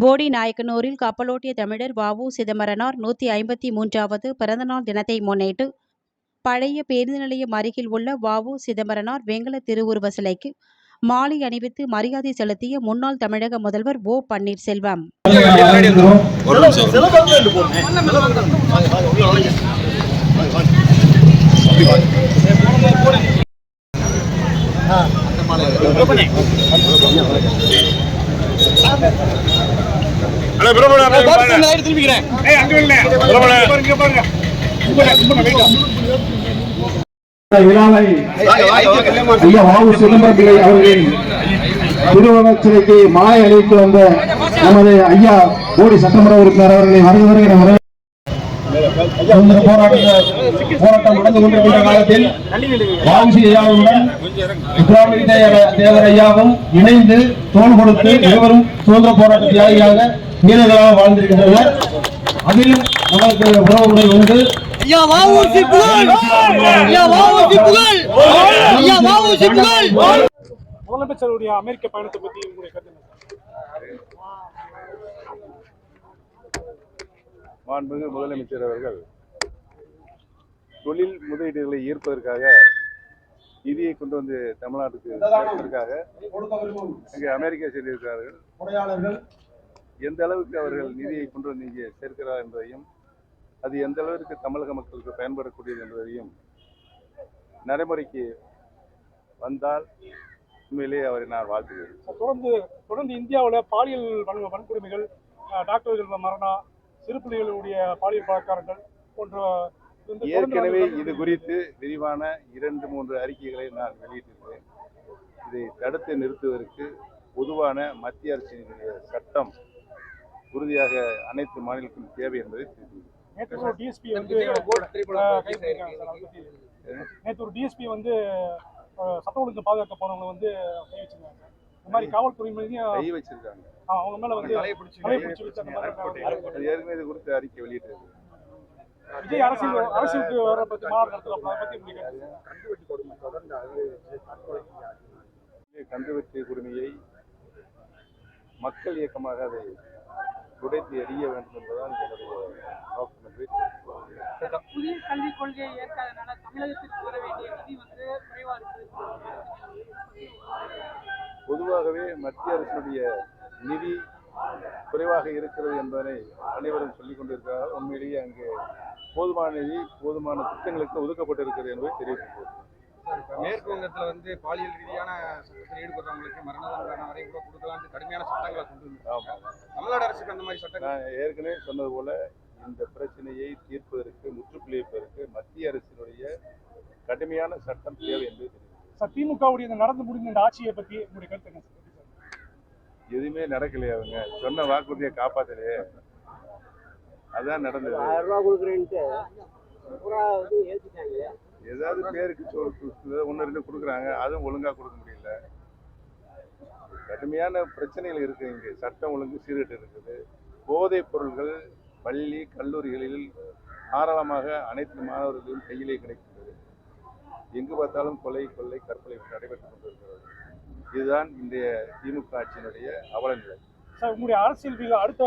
போடி நாயக்கனூரில் கப்பலோட்டிய தமிழர் வாவு சிதம்பரனார் நூற்றி ஐம்பத்தி மூன்றாவது பிறந்தநாள் தினத்தை முன்னிட்டு பழைய பேருந்து நிலையம் அருகில் உள்ள வாவு சிதம்பரனார் வெங்கல திருவுருவ சிலைக்கு மாலை அணிவித்து மரியாதை செலுத்திய முன்னாள் தமிழக முதல்வர் ஓ. பன்னீர்செல்வம். ஒரு அண்ணா, பிரபல, அப்படியே பாருங்க. ஏய், அங்க இல்ல. பிரபல. இந்த விழாவை ஐயா வாவு சிதம்பரம் பிள்ளை அவர்களின் திருவுருவச் சிலைக்கு மாலை அணிவித்து வந்த நமது ஐயா போடி சட்டமன்ற உறுப்பினர் அவர்களை வருக வருகிற முறை சுதந்திர போராட்ட போராட்டம் நடந்து கொண்டிருக்கின்ற காலத்தில் வாவுசி ஐயாவுடன் இப்ராஹிம் தேவர் தேவர் ஐயாவும் இணைந்து தோள் கொடுத்து இருவரும் சுதந்திர போராட்ட தியாகியாக வீரர்களாக வாழ்ந்திருக்கின்றனர். அதிலும் நமக்கு உறவுமுறை உண்டு. ஐயா வாவூசி புகழ்! ஐயா வாவூசி புகழ்! ஐயா வாவூசி புகழ்! முதலமைச்சருடைய அமெரிக்க பயணத்தை பத்தி உங்களுடைய கருத்து? மாண்புமிகு முதலமைச்சர் அவர்கள் தொழில் முதலீடுகளை ஈர்ப்பதற்காக நிதியை கொண்டு வந்து தமிழ்நாட்டுக்கு சேர்ப்பதற்காக இங்கே அமெரிக்கா சென்றிருக்கிறார்கள். எந்த அளவுக்கு அவர்கள் நிதியை கொண்டு வந்து இங்கே சேர்க்கிறார் என்பதையும் அது எந்த அளவிற்கு தமிழக மக்களுக்கு பயன்படக்கூடியது என்பதையும் நடைமுறைக்கு வந்தால் உண்மையிலேயே அவரை நான் வாழ்த்துகிறேன். தொடர்ந்து தொடர்ந்து இந்தியாவில் பாலியல் வன் வன்கொடுமைகள் டாக்டர்கள் மரணம் சிறு பிள்ளைகளுடைய பாலியல் பலாத்காரங்கள் போன்ற ஏற்கனவே இது குறித்து விரிவான இரண்டு மூன்று அறிக்கைகளை நான் வெளியிட்டிருக்கிறேன். இதை தடுத்து நிறுத்துவதற்கு பொதுவான மத்திய அரசினுடைய சட்டம் உறுதியாக அனைத்து மாநிலத்திலும் தேவை என்பதை. நேற்று ஒரு டிஎஸ்பி வந்து அதை. நேற்று ஒரு டிஎஸ்பி சட்ட ஒழுங்கு பாதுகாக்க போனவங்க வந்து கை வச்சிருக்காங்க இந்த மாதிரி காவல்துறை மீதையும் கை வச்சிருக்காங்க. அவங்க மேல வந்து தலையை பிடிச்சி வச்சு அந்த மாதிரி அது ஏற்கனவே இது குறித்து அறிக்கை வெளியிட்டிருக்கு விஜய் அரசியல் அரசியலுக்கு வர பத்தி மாநாடு அதை பத்தி உங்களுக்கு கருத்து? கந்துவட்டி உரிமையை மக்கள் இயக்கமாக அதை துடைத்து எறிய வேண்டும் என்பதுதான் என்னுடைய நோக்கம் என்று. புதிய கல்விக் கொள்கையை ஏற்காதனால தமிழகத்திற்கு வர வேண்டிய நிதி வந்து குறைவா இருக்கு. பொதுவாகவே மத்திய அரசுடைய நிதி குறைவாக இருக்கிறது என்பதனை அனைவரும் சொல்லிக் கொண்டிருக்கிறார்கள். உண்மையிலேயே அங்கு போதுமான நிதி போதுமான திட்டங்களுக்கு ஒதுக்கப்பட்டிருக்கிறது என்பதை தெரிவித்துள்ளது மேற்கு வங்கத்துல வந்து பாலியல் ரீதியான சட்டத்தில் ஈடுபடுறவங்களுக்கு மரண தண்டனை வரை கூட கொடுக்கலாம்னு கடுமையான சட்டங்களை கொண்டு வந்திருக்காங்க. தமிழ்நாடு அரசுக்கு அந்த மாதிரி சட்டங்கள் நான் ஏற்கனவே சொன்னது போல இந்த பிரச்சனையை தீர்ப்பதற்கு முற்றுப்புள்ளி வைப்பதற்கு மத்திய அரசினுடைய கடுமையான சட்டம் தேவை என்று சார் திமுகவுடைய நடந்து முடிந்த இந்த ஆட்சியை பத்தி உங்களுடைய கருத்து என்ன எதுவுமே நடக்கலையே அவங்க. சொன்ன வாக்குறுதியை காப்பாத்தலையே. அதான் நடந்தது. ஆயிரம் ரூபாய் கொடுக்குறேன்ட்டு ஏற்றிட்டாங்க ஏதாவது பேருக்கு சொல் ஒன்று ரெண்டு கொடுக்குறாங்க அதுவும் ஒழுங்கா கொடுக்க முடியல. கடுமையான பிரச்சனைகள் இருக்கு இங்கே. சட்டம் ஒழுங்கு சீர்கெட்டு இருக்குது. போதைப் பொருள்கள் பள்ளி கல்லூரிகளில் தாராளமாக அனைத்து மாணவர்களும் கையிலே கிடைக்கின்றது. எங்கு பார்த்தாலும் கொலை கொள்ளை கற்பனை நடைபெற்றுக் கொண்டிருக்கிறது. இதுதான் இன்றைய திமுக ஆட்சியினுடைய அவலநிலை சார் உங்களுடைய அரசியல் அடுத்த